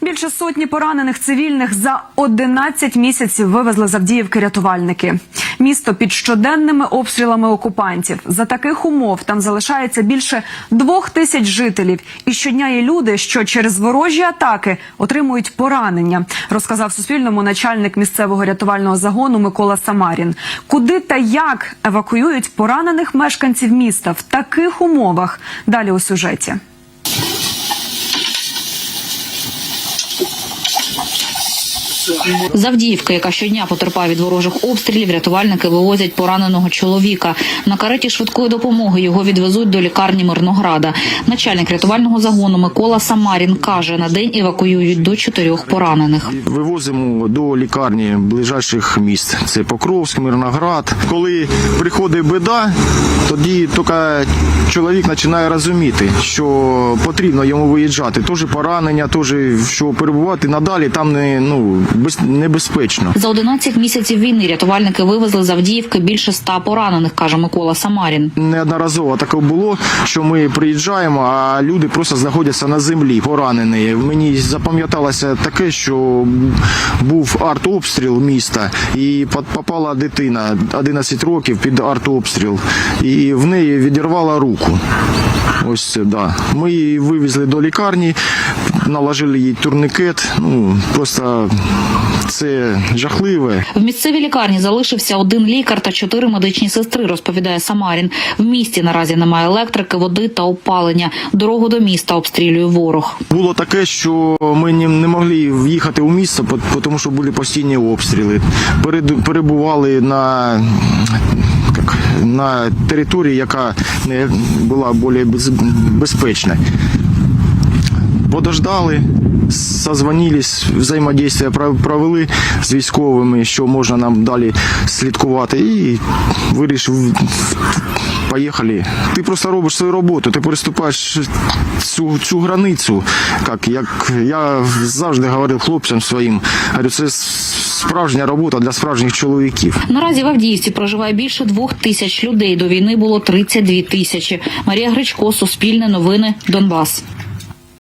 Більше сотні поранених цивільних за 11 місяців вивезли з Авдіївки рятувальники. Місто під щоденними обстрілами окупантів. За таких умов там залишається більше двох тисяч жителів. І щодня є люди, що через ворожі атаки отримують поранення. Розказав Суспільному начальник місцевого рятувального загону Микола Самарін. Куди та як евакуюють поранених мешканців міста в таких умовах? Далі у сюжеті. З Авдіївки, яка щодня потерпає від ворожих обстрілів, рятувальники вивозять пораненого чоловіка. На кареті швидкої допомоги його відвезуть до лікарні Мирнограда. Начальник рятувального загону Микола Самарін каже, на день евакуюють до чотирьох поранених. Вивозимо до лікарні ближайших міст. Це Покровськ, Мирноград. Коли приходить біда, тоді тільки чоловік починає розуміти, що потрібно йому виїжджати. Теж поранення, теж що перебувати надалі там не ну небезпечно. За 11 місяців війни рятувальники вивезли з Авдіївки більше ста поранених, каже Микола Самарін. Неодноразово таке було, що ми приїжджаємо, а люди просто знаходяться на землі, поранені. Мені запам'яталося таке, що був артобстріл міста, і попала дитина 11 років під артобстріл, і в неї відірвала руку. Ось це, да. Ми її вивезли до лікарні, наложили їй турникет. Ну просто це жахливе. В місцевій лікарні залишився один лікар та чотири медичні сестри, розповідає Самарін. В місті наразі немає електрики, води та опалення. Дорогу до міста обстрілює ворог. Було таке, що ми не, могли в'їхати у місто, тому що були постійні обстріли. Перебували на, на території, яка не була більш безпечна. Подождали, созвонились, взаємодействие пров- провели з військовими, що можна нам далі слідкувати, і вирішив. Поїхали. Ти просто робиш свою роботу, ти переступаєш цю, цю границю. Як, як я завжди говорив хлопцям своїм, говорю, це справжня робота для справжніх чоловіків. Наразі в Авдіївці проживає більше двох тисяч людей. До війни було 32 тисячі. Марія Гречко, Суспільне новини, Донбас.